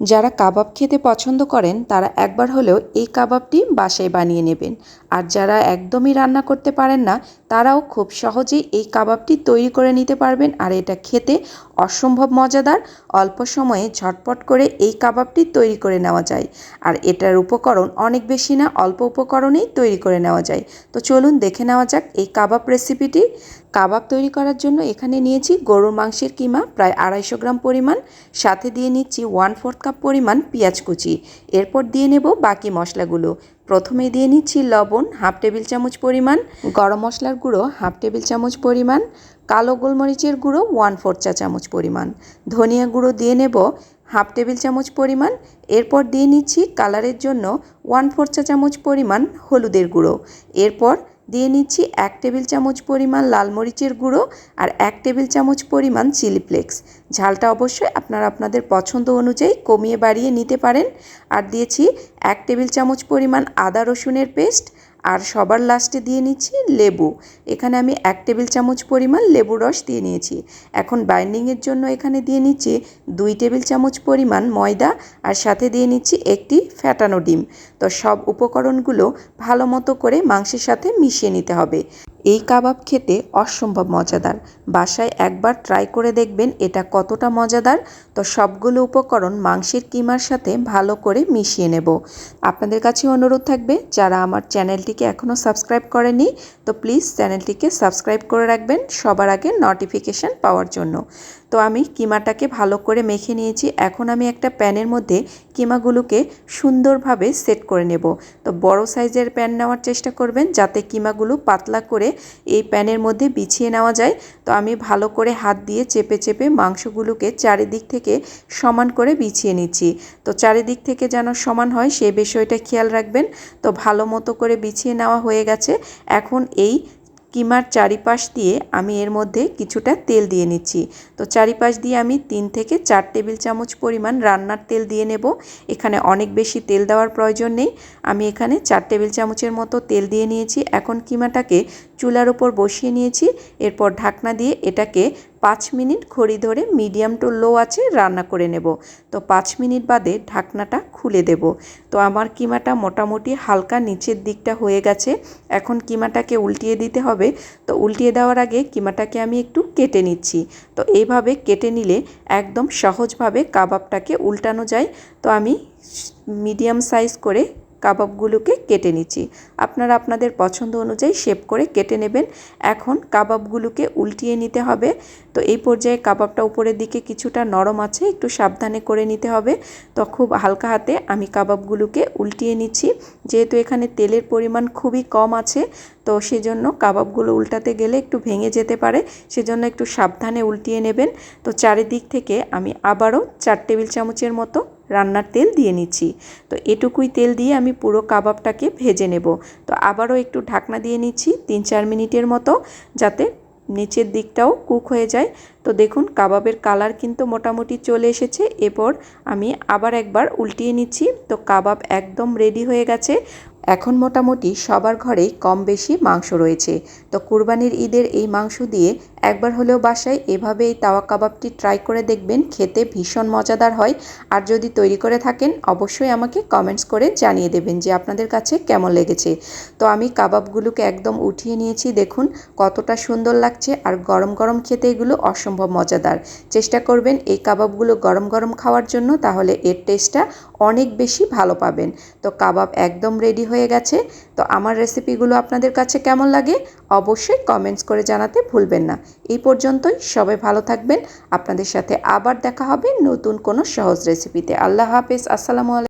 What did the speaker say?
যারা কাবাব খেতে পছন্দ করেন, তারা একবার হলেও এই কাবাবটি বাসায় বানিয়ে নেবেন। আর যারা একদমই রান্না করতে পারেন না তারাও খুব সহজেই এই কাবাবটি তৈরি করে নিতে পারবেন আর এটা খেতে অসম্ভব মজাদার। অল্প সময়ে ঝটপট করে এই কাবাবটি তৈরি করে নেওয়া যায়। আর এটার উপকরণ অনেক বেশি না, অল্প উপকরণেই তৈরি করে নেওয়া যায়। তো চলুন দেখে নেওয়া যাক এই কাবাব রেসিপিটি। কাবাব তৈরি করার জন্য এখানে নিয়েছি গরুর মাংসের কিমা, প্রায় আড়াইশো গ্রাম পরিমাণ। সাথে দিয়ে নিচ্ছি ওয়ান ফোর্থ কাপ পরিমাণ পেঁয়াজ কুচি। এরপর দিয়ে নেব বাকি মশলাগুলো। প্রথমে দিয়ে নিচ্ছি লবণ, হাফ টেবিল চামচ পরিমাণ, গরম মশলার গুঁড়ো, হাফ টেবিল চামচ পরিমাণ, কালো গোলমরিচের গুঁড়ো ওয়ান ফোর চা চামচ পরিমাণ। ধনিয়া গুঁড়ো দিয়ে নেব, হাফ টেবিল চামচ পরিমাণ। এরপর দিয়ে নিচ্ছি কালারের জন্য ওয়ান ফোর চা চামচ পরিমাণ হলুদের গুঁড়ো। এরপর দিয়ে নিচ্ছি এক টেবিল চামচ পরিমাণ লাল মরিচের গুঁড়ো আর এক টেবিল চামচ পরিমাণ চিলি ফ্লেক্স। ঝালটা অবশ্যই আপনারা আপনাদের পছন্দ অনুযায়ী কমিয়ে বাড়িয়ে নিতে পারেন। আর দিয়েছি এক টেবিল চামচ পরিমাণ আদা রসুনের পেস্ট আর সবার লাস্টে দিয়ে নিচ্ছি লেবু। এখানে আমি এক টেবিল চামচ পরিমাণ লেবু রস দিয়ে নিয়েছি। এখন বাইন্ডিংয়ের জন্য এখানে দিয়ে নিচ্ছি দুই টেবিল চামচ পরিমাণ ময়দা আর সাথে দিয়ে নিচ্ছি একটি ফ্যাটানো ডিম। তো সব উপকরণগুলো ভালো মতো করে মাংসের সাথে মিশিয়ে নিতে হবে। এই কাবাব খেতে অসম্ভব মজাদার। বাসায় একবার ট্রাই করে দেখবেন এটা কতটা মজাদার। তো সবগুলো উপকরণ মাংসের কিমার সাথে ভালো করে মিশিয়ে নেব। আপনাদের কাছে অনুরোধ থাকবে, যারা আমার চ্যানেলটিকে এখনও সাবস্ক্রাইব করেনি তো প্লিজ চ্যানেলটিকে সাবস্ক্রাইব করে রাখবেন সবার আগে নোটিফিকেশান পাওয়ার জন্য। তো আমি কিমাটাকে ভালো করে মেখে নিয়েছি, এখন আমি একটা প্যানের মধ্যে কিমাগুলোকে সুন্দরভাবে সেট করে নেব। তো বড় সাইজের প্যান নেওয়ার চেষ্টা করবেন, যাতে কিমাগুলো পাতলা করে এই প্যানের মধ্যে বিছিয়ে নেওয়া যায়। তো আমি ভালো করে হাত দিয়ে চেপে চেপে মাংসগুলোকে চারিদিক থেকে সমান করে বিছিয়ে নিচ্ছি। তো চারিদিক থেকে যেন সমান হয় সেই বিষয়টা খেয়াল রাখবেন। তো ভালো মতো করে বিছিয়ে নেওয়া হয়ে গেছে। এখন এই কিমার চারিপাশ দিয়ে আমি এর মধ্যে কিছুটা তেল দিয়ে নিচ্ছি। তো চারিপাশ দিয়ে আমি তিন থেকে চার টেবিল চামচ পরিমাণ রান্নার তেল দিয়ে নেব। এখানে অনেক বেশি তেল দেওয়ার প্রয়োজন নেই। আমি এখানে চার টেবিল চামচের মতো তেল দিয়ে নিয়েছি। এখন কিমাটাকে চুলার ওপর বসিয়ে নিয়েছি। এরপর ঢাকনা দিয়ে এটাকে পাঁচ মিনিট খড়ি ধরে মিডিয়াম টু লো আছে, রান্না করে নেব। তো পাঁচ মিনিট বাদে ঢাকনাটা খুলে দেব। তো আমার কিমাটা মোটামুটি হালকা নিচের দিকটা হয়ে গেছে। এখন কিমাটাকে উল্টিয়ে দিতে হবে। তো উল্টিয়ে দেওয়ার আগে কিমাটাকে আমি একটু কেটে নিচ্ছি। তো এইভাবে কেটে নিলে একদম সহজভাবে কাবাবটাকে উল্টানো যায়। তো আমি মিডিয়াম সাইজ করে কাবাবগুলোকে কেটে নিচ্ছি। আপনারা আপনাদের পছন্দ অনুযায়ী শেপ করে কেটে নেবেন। এখন কাবাবগুলোকে উল্টিয়ে নিতে হবে। তো এই পর্যায়ে কাবাবটা উপরের দিকে কিছুটা নরম আছে, একটু সাবধানে করে নিতে হবে। তো খুব হালকা হাতে আমি কাবাবগুলোকে উল্টিয়ে নিচ্ছি। যেহেতু এখানে তেলের পরিমাণ খুবই কম আছে, তো সেজন্য কাবাবগুলো উল্টাতে গেলে একটু ভেঙে যেতে পারে। সেজন্য একটু সাবধানে উল্টিয়ে নেবেন। তো চারিদিক থেকে আমি আবারও চার টেবিল চামচের মতো রান্নার তেল দিয়ে নিচ্ছি। তো এটুকুই তেল দিয়ে আমি পুরো কাবাবটাকে ভেজে নেব। তো আবারও একটু ঢাকনা দিয়ে নিচ্ছি তিন চার মিনিটের মতো, যাতে নিচের দিকটাও কুক হয়ে যায়। তো দেখুন, কাবাবের কালার কিন্তু মোটামুটি চলে এসেছে। এরপর আমি আবার একবার উল্টিয়ে নিচ্ছি। তো কাবাব একদম রেডি হয়ে গেছে। এখন মোটামুটি সবার ঘরেই কম বেশি মাংস রয়েছে। তো কুরবানির ঈদের এই মাংস দিয়ে একবার হলেও বাসায় এভাবে এই তাওয়া কাবাবটি ট্রাই করে দেখবেন, খেতে ভীষণ মজাদার হয়। আর যদি তৈরি করে থাকেন, অবশ্যই আমাকে কমেন্টস করে জানিয়ে দেবেন যে আপনাদের কাছে কেমন লেগেছে। তো আমি কাবাবগুলোকে একদম উঠিয়ে নিয়েছি, দেখুন কতটা সুন্দর লাগছে। আর গরম গরম খেতে এগুলো অসম্ভব মজাদার। চেষ্টা করবেন এই কাবাবগুলো গরম গরম খাওয়ার জন্য, তাহলে এর টেস্টটা অনেক বেশি ভালো পাবেন। তো কাবাব একদম রেডি হয়ে গেছে। তো আমার রেসিপিগুলো আপনাদের কাছে কেমন লাগে অবশ্যই কমেন্টস করে জানাতে ভুলবেন না। এই পর্যন্তই, সবাই ভালো থাকবেন। আপনাদের সাথে আবার দেখা হবে নতুন কোনো সহজ রেসিপিতে আল্লাহ হাফেজ, আসসালামু আলাইকুম।